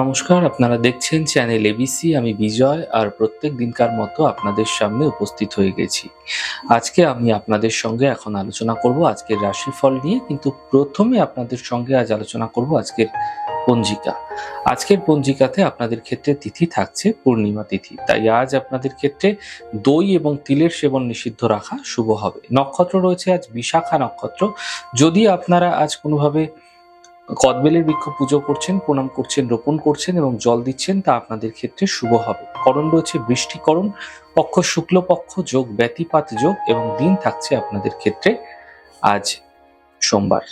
নমস্কার, আপনারা দেখছেন চ্যানেল এবিসি আমি বিজয় আর প্রত্যেক দিনকার মতো আপনাদের সামনে উপস্থিত হয়ে গেছি। আজকে আমি আপনাদের সঙ্গে এখন আলোচনা করব আজকের রাশিফল নিয়ে, কিন্তু প্রথমে আপনাদের সঙ্গে আজ আলোচনা করব আজকের পঞ্জিকা। আজকের পঞ্জিকাতে আপনাদের ক্ষেত্রে তিথি থাকছে, পূর্ণিমা তিথি। তাই আজ আপনাদের ক্ষেত্রে দই এবং তিলের সেবন নিষিদ্ধ রাখা শুভ হবে। নক্ষত্র রয়েছে আজ বিশাখা নক্ষত্র। যদি আপনারা আজ কোনোভাবে কদবেলের বৃক্ষ পুজো করছেন, প্রণাম করছেন, রোপণ করছেন এবং জল দিচ্ছেন তা আপনাদের ক্ষেত্রে শুভ হবে। করণ রয়েছে বৃষ্টিকরণ, পক্ষ শুক্লপক্ষ যোগ ব্যতিপাত যোগ এবং দিন থাকছে আপনাদের ক্ষেত্রে আজ সোমবার।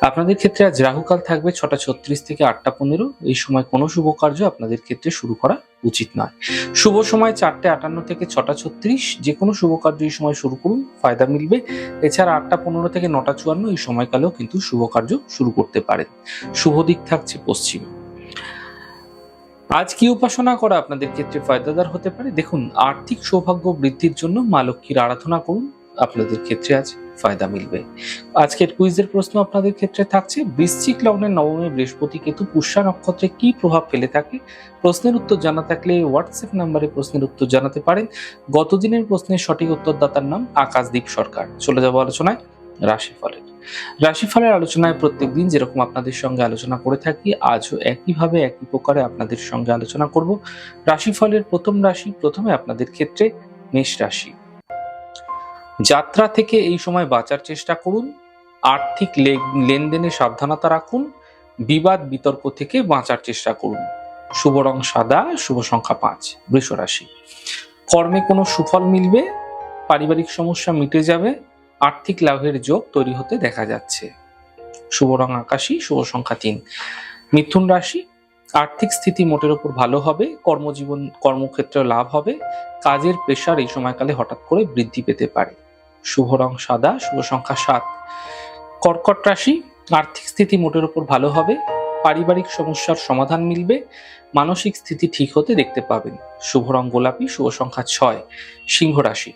আপনাদের ক্ষেত্রে আজ রাহুকাল থাকবে ছটা ছত্রিশ থেকে আটটা পনেরো। এই সময় কোনো শুভ কার্য আপনাদের ক্ষেত্রে শুরু করা উচিত নয়। শুভ সময় চারটে আটান্ন থেকে ছটা ছত্রিশ। যে কোনো শুভ কার্য এই সময় শুরু করুন, ফায়দা মিলবে। এছাড়া আটটা পনেরো থেকে নটা চুয়ান্ন এই সময়কালেও কিন্তু শুভ কার্য শুরু করতে পারেন। শুভ দিক থাকছে পশ্চিম। আজ কি উপাসনা করা আপনাদের ক্ষেত্রে ফায়দাদার হতে পারে? দেখুন, আর্থিক সৌভাগ্য বৃদ্ধির জন্য মা লক্ষ্মীর আরাধনা করুন আপনাদের ক্ষেত্রে আজ। ফায়দা মিলবে। আজকের কুইজের প্রশ্ন আপনাদের ক্ষেত্রে থাকছে, বৃশ্চিক লগ্নের নবমে বৃহস্পতি কেতু পুষ্যা নক্ষত্রে কি প্রভাব ফেলে থাকে? প্রশ্নের উত্তর জানা থাকলে হোয়াটসঅ্যাপ নাম্বারে প্রশ্নের উত্তর জানাতে পারেন। গতদিনের প্রশ্নের সঠিক উত্তরদাতার নাম আকাশদীপ সরকার। চলে যাব আলোচনায় রাশিফলের। রাশিফলের আলোচনায় প্রত্যেকদিন যেরকম আপনাদের সঙ্গে আলোচনা করে থাকি, আজও একইভাবে একই প্রকারে আপনাদের সঙ্গে আলোচনা করব। রাশিফলের প্রথম রাশি, প্রথমে আপনাদের ক্ষেত্রে মেষ রাশি। যাত্রা থেকে এই সময় বাঁচার চেষ্টা করুন। আর্থিক লেনদেনে সাবধানতা রাখুন। বিবাদ বিতর্ক থেকে বাঁচার চেষ্টা করুন। শুভ রং সাদা, শুভ সংখ্যা পাঁচ, বৃষ রাশি। কর্মে কোনো সুফল মিলবে, পারিবারিক সমস্যা মিটে যাবে, আর্থিক লাভের যোগ তৈরি হতে দেখা যাচ্ছে। শুভ রং আকাশী, শুভ সংখ্যা তিন। মিথুন রাশি, আর্থিক স্থিতি মোটের উপর ভালো হবে, কর্মজীবন কর্মক্ষেত্রে লাভ হবে, কাজের প্রেশার এই সময়কালে হঠাৎ করে বৃদ্ধি পেতে পারে। শুভ রং সাদা, শুভ সংখ্যা সাত। কর্কট রাশি, আর্থিক স্থিতি মোটের উপর ভালো হবে, পারিবারিক সমস্যার সমাধান মিলবে, মানসিক স্থিতি ঠিক হতে দেখতে পাবেন। শুভ রং গোলাপি, শুভ সংখ্যা ছয়, সিংহ রাশি।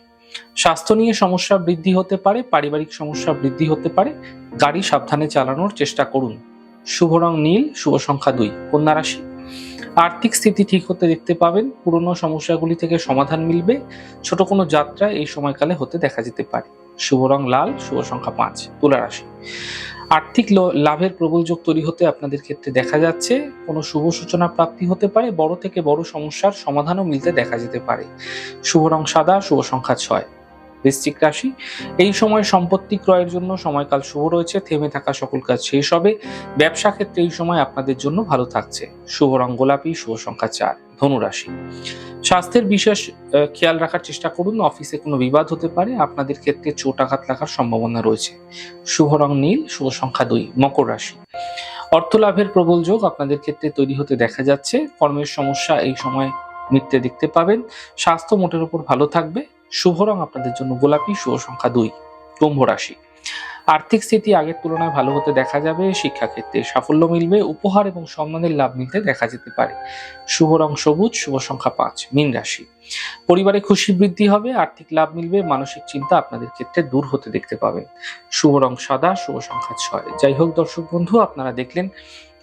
স্বাস্থ্য নিয়ে সমস্যা বৃদ্ধি হতে পারে, পারিবারিক সমস্যা বৃদ্ধি হতে পারে, গাড়ি সাবধানে চালানোর চেষ্টা করুন। শুভ রং নীল, শুভ সংখ্যা দুই, কন্যা রাশি। আর্থিক স্থিতি ঠিক হতে দেখতে পাবেন, পুরনো সমস্যাগুলি থেকে সমাধান মিলবে, ছোট কোনো যাত্রা এই সময়কালে হতে দেখা যেতে পারে। শুভ রং লাল, শুভ সংখ্যা পাঁচ, তুলা রাশি। আর্থিক লাভের প্রবল যোগ তৈরি হতে আপনাদের ক্ষেত্রে দেখা যাচ্ছে, কোনো শুভ সূচনা প্রাপ্তি হতে পারে, বড় থেকে বড় সমস্যার সমাধানও মিলতে দেখা যেতে পারে। শুভ রং সাদা, শুভ সংখ্যা ছয়। বৃশ্চিক রাশি। এই সময় সম্পত্তি ক্রয়ের জন্য সময়কাল শুভ রয়েছে, থেমে থাকা সকল কাজ শেষ হবে। ব্যবসা ক্ষেত্রে এই সময় আপনাদের জন্য ভালো থাকছে। শুভ রং গোলাপি, শুভ সংখ্যা চার ধনুরাশি স্বাস্থ্যের বিশেষ খেয়াল রাখার চেষ্টা করুন। অফিসে কোনো বিবাদ হতে পারে। আপনাদের ক্ষেত্রে চোট আঘাত লাগার সম্ভাবনা রয়েছে। শুভ রং নীল, শুভ সংখ্যা দুই, মকর রাশি। অর্থ লাভের প্রবল যোগ আপনাদের ক্ষেত্রে তৈরি হতে দেখা যাচ্ছে। কর্মের সমস্যা এই সময় মিটতে দেখতে পাবেন। স্বাস্থ্য মোটের উপর ভালো থাকবে। শুভ রং আপনাদের জন্য গোলাপি, শুভ সংখ্যা দুই, কুম্ভ রাশি। আর্থিক স্থিতি আগের তুলনায় ভালো হতে দেখা যাবে, শিক্ষাক্ষেত্রে সাফল্য মিলবে, উপহার এবং সম্মানের লাভ মিলতে দেখা যেতে পারে। শুভ রং সবুজ, শুভ সংখ্যা পাঁচ, মীন রাশি। পরিবারে খুশি বৃদ্ধি হবে, আর্থিক লাভ মিলবে, মানসিক চিন্তা আপনাদের ক্ষেত্রে দূর হতে দেখতে পাবেন। শুভ রং সাদা, শুভ সংখ্যা ছয়। যাই হোক দর্শক বন্ধু, আপনারা দেখলেন